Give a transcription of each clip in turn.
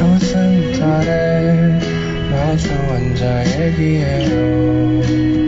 청순 달에 마주 앉아 얘기해요.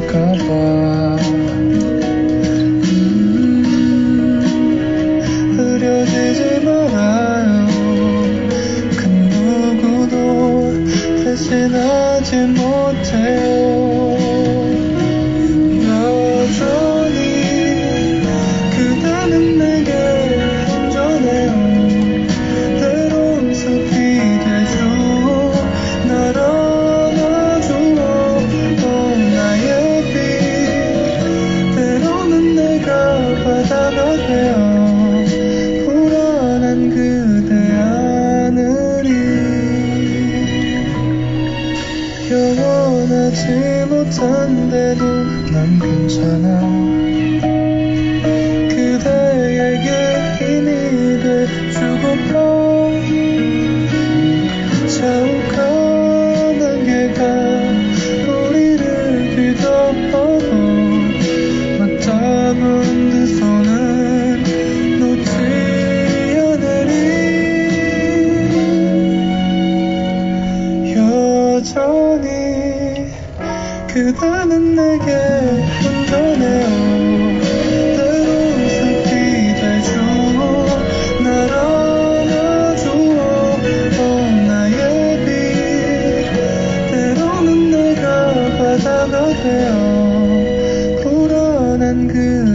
맘이 다 하지 못한데도 난 괜찮아. 그대에게 힘이 돼주고파 자욱한 안개가 우리를 뒤덮어도 맞잡은 두 손은 놓지 않으리. 여전히 그대는 내게 안아줘 어, 바다가 되어 불안한 그